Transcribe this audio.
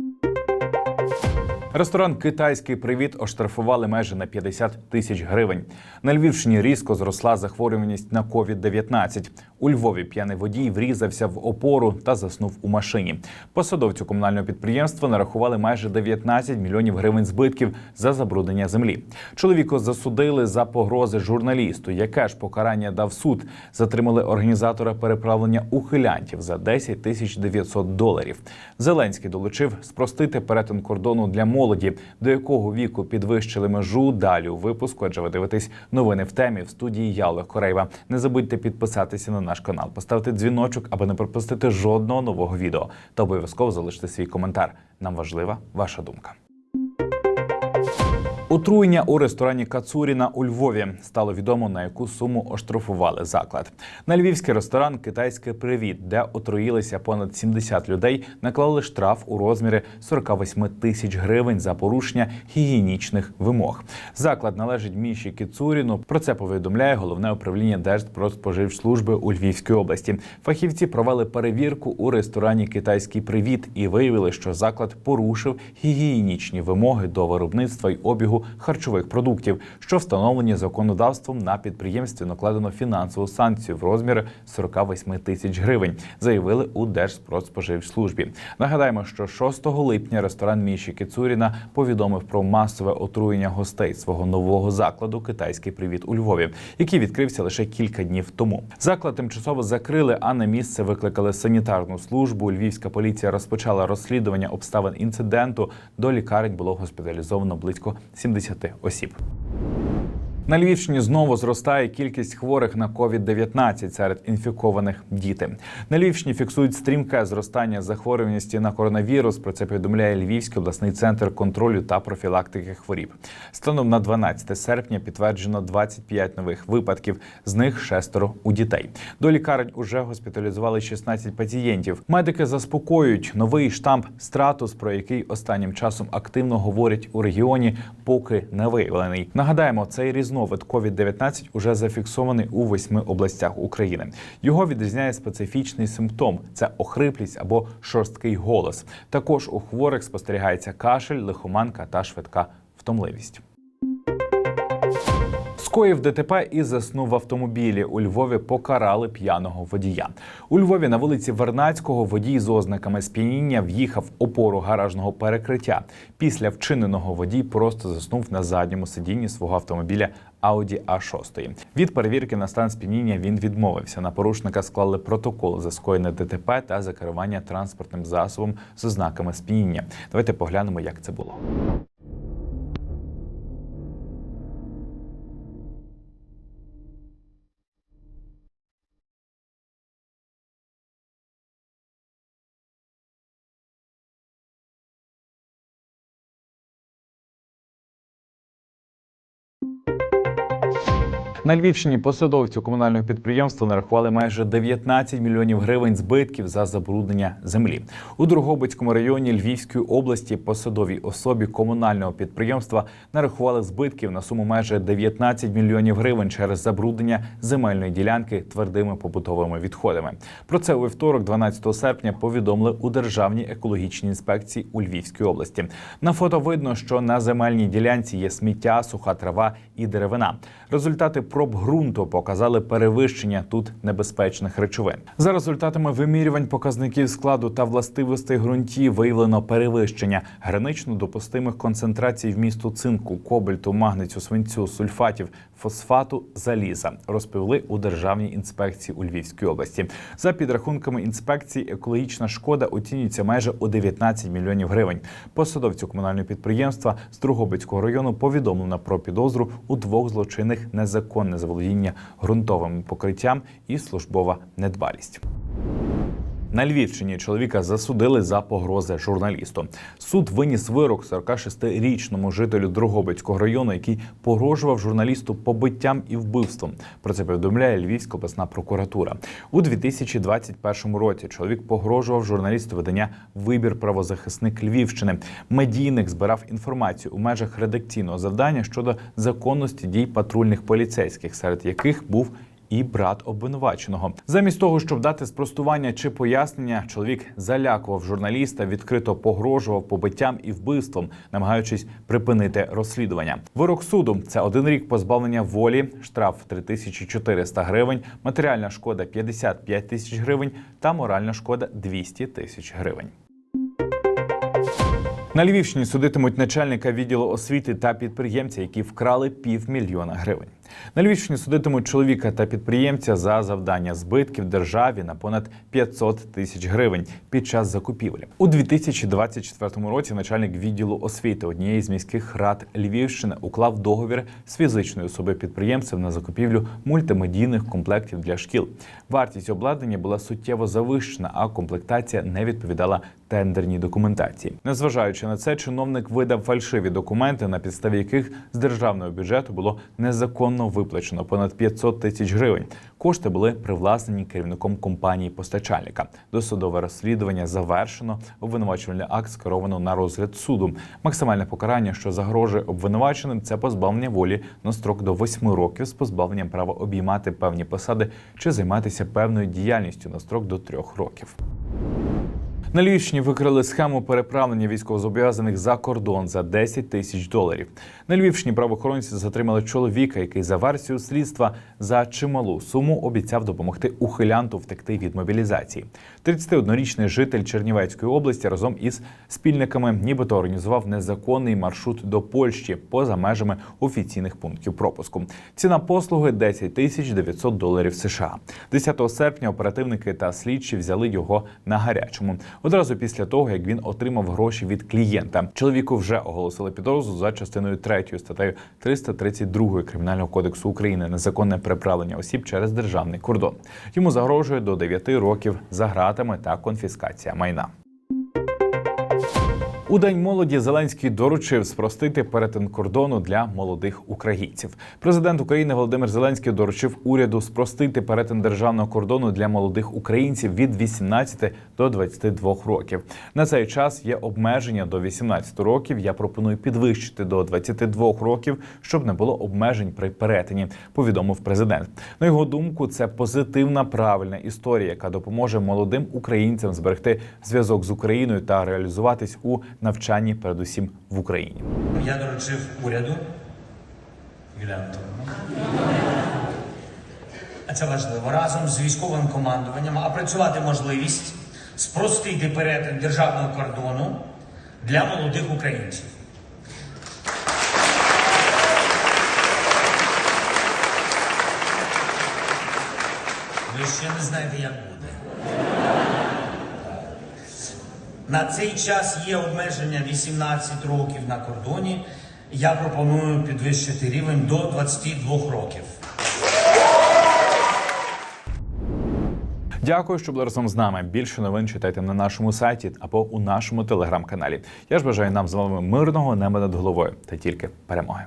you Ресторан Китайський привіт оштрафували майже на 50 тисяч гривень. На Львівщині різко зросла захворюваність на COVID-19. У Львові п'яний водій врізався в опору та заснув у машині. Посадовцю комунального підприємства нарахували майже 19 мільйонів гривень збитків за забруднення землі. Чоловіка засудили за погрози журналісту. Яке ж покарання дав суд? Затримали організатора переправлення ухилянтів за 10 тисяч 900 доларів. Зеленський долучив спростити перетин кордону для молоді, до якого віку підвищили межу. Далі у випуску, адже ви дивитесь новини в темі в студії я Олег Корейва. Не забудьте підписатися на наш канал, поставити дзвіночок, аби не пропустити жодного нового відео. Та обов'язково залиште свій коментар. Нам важлива ваша думка. Отруєння у ресторані Кацуріна у Львові стало відомо на яку суму оштрафували заклад. На львівський ресторан Китайське привіт, де отруїлися понад 70 людей, наклали штраф у розмірі 48 тисяч гривень за порушення гігієнічних вимог. Заклад належить Міші Кіцуріну. Про це повідомляє головне управління Держпродспоживслужби у Львівській області. Фахівці провели перевірку у ресторані Китайський привіт і виявили, що заклад порушив гігієнічні вимоги до виробництва й обігу харчових продуктів, що встановлені законодавством на підприємстві накладено фінансову санкцію в розмірі 48 тисяч гривень, заявили у Держпродспоживслужбі. Нагадаємо, що 6 липня ресторан Міші Кіцуріна повідомив про масове отруєння гостей свого нового закладу Китайський привіт у Львові, який відкрився лише кілька днів тому. Заклад тимчасово закрили, а на місце викликали санітарну службу. Львівська поліція розпочала розслідування обставин інциденту. До лікарень було госпіталізовано близько 70 осіб. На Львівщині знову зростає кількість хворих на COVID-19 серед інфікованих діти. На Львівщині фіксують стрімке зростання захворюваності на коронавірус. Про це повідомляє Львівський обласний центр контролю та профілактики хворіб. Станом на 12 серпня підтверджено 25 нових випадків, з них шестеро у дітей. До лікарень уже госпіталізували 16 пацієнтів. Медики заспокоюють новий штамп стратус, про який останнім часом активно говорять у регіоні, поки не виявлений. Нагадаємо, цей різновид COVID-19 уже зафіксований у восьми областях України. Його відрізняє специфічний симптом це охриплість або шорсткий голос. Також у хворих спостерігається кашель, лихоманка та швидка втомливість. Скоїв ДТП і заснув в автомобілі. У Львові покарали п'яного водія. У Львові на вулиці Вернацького водій з ознаками сп'яніння в'їхав опору гаражного перекриття. Після вчиненого водій просто заснув на задньому сидінні свого автомобіля Audi A6. Від перевірки на стан сп'яніння він відмовився. На порушника склали протокол за скоєне ДТП та за керування транспортним засобом з ознаками сп'яніння. Давайте поглянемо, як це було. На Львівщині посадовцю комунального підприємства нарахували майже 19 мільйонів гривень збитків за забруднення землі. У Другобицькому районі Львівської області посадовій особі комунального підприємства нарахували збитків на суму майже 19 мільйонів гривень через забруднення земельної ділянки твердими побутовими відходами. Про це у вівторок, 12 серпня, повідомили у Державній екологічній інспекції у Львівській області. На фото видно, що на земельній ділянці є сміття, суха трава і деревина. Результати проб ґрунту показали перевищення тут небезпечних речовин. За результатами вимірювань показників складу та властивостей ґрунтів виявлено перевищення гранично допустимих концентрацій в місту цинку, кобальту, магницю, свинцю, сульфатів, фосфату, заліза. Розповіли у державній інспекції у Львівській області. За підрахунками інспекції, екологічна шкода оцінюється майже у 19 мільйонів гривень. Посадовцю комунального підприємства з Другобицького району повідомлено про підозру у двох злочинних незаконне заволодіння ґрунтовим покриттям і службова недбалість. На Львівщині чоловіка засудили за погрози журналісту. Суд виніс вирок 46-річному жителю Дрогобицького району, який погрожував журналісту побиттям і вбивством. Про це повідомляє Львівська обласна прокуратура. У 2021 році чоловік погрожував журналісту видання Вибір правозахисник Львівщини. Медійник збирав інформацію у межах редакційного завдання щодо законності дій патрульних поліцейських, серед яких був і брат обвинуваченого. Замість того, щоб дати спростування чи пояснення, чоловік залякував журналіста, відкрито погрожував побиттям і вбивством, намагаючись припинити розслідування. Вирок суду це один рік позбавлення волі, штраф 3400 гривень, матеріальна шкода 55 тисяч гривень та моральна шкода 200 тисяч гривень. На Львівщині судитимуть начальника відділу освіти та підприємця, які вкрали півмільйона гривень. На Львівщині судитимуть чоловіка та підприємця за завдання збитків державі на понад 500 тисяч гривень під час закупівлі. У 2024 році начальник відділу освіти однієї з міських рад Львівщини уклав договір з фізичною особою підприємцем на закупівлю мультимедійних комплектів для шкіл. Вартість обладнання була суттєво завищена, а комплектація не відповідала тендерній документації. Незважаючи на це, чиновник видав фальшиві документи, на підставі яких з державного бюджету було незаконно виплачено понад 500 тисяч гривень. Кошти були привласнені керівником компанії постачальника. Досудове розслідування завершено. Обвинувачувальний акт скеровано на розгляд суду. Максимальне покарання, що загрожує обвинуваченим, це позбавлення волі на строк до 8 років з позбавленням права обіймати певні посади чи займатися певною діяльністю на строк до 3 років. На Львівщині викрили схему переправлення військовозобов'язаних за кордон за 10 тисяч доларів. На Львівщині правоохоронці затримали чоловіка, який за версією слідства за чималу суму обіцяв допомогти ухилянту втекти від мобілізації. 31-річний житель Чернівецької області разом із спільниками нібито організував незаконний маршрут до Польщі поза межами офіційних пунктів пропуску. Ціна послуги 10 тисяч 900 доларів США. 10 серпня оперативники та слідчі взяли його на гарячому. Одразу після того, як він отримав гроші від клієнта, чоловіку вже оголосили підозру за частиною 3 статтею 332 кримінального кодексу України незаконне переправлення осіб через державний кордон. Йому загрожує до 9 років за гратами та конфіскація майна. У день молоді Зеленський доручив спростити перетин кордону для молодих українців. Президент України Володимир Зеленський доручив уряду спростити перетин державного кордону для молодих українців від 18 до 22 років. На цей час є обмеження до 18 років. Я пропоную підвищити до 22 років, щоб не було обмежень при перетині. Повідомив президент. На його думку, це позитивна правильна історія, яка допоможе молодим українцям зберегти зв'язок з Україною та реалізуватись у навчанні, передусім в Україні. Я доручив уряду Антонівна. А це важливо разом з військовим командуванням опрацювати можливість спростити перетин державного кордону для молодих українців. Ви ще не знаєте, як буде. На цей час є обмеження 18 років на кордоні. Я пропоную підвищити рівень до 22 років. Дякую, що були разом з нами. Більше новин читайте на нашому сайті або у нашому телеграм-каналі. Я ж бажаю нам з вами мирного неба над головою та тільки перемоги.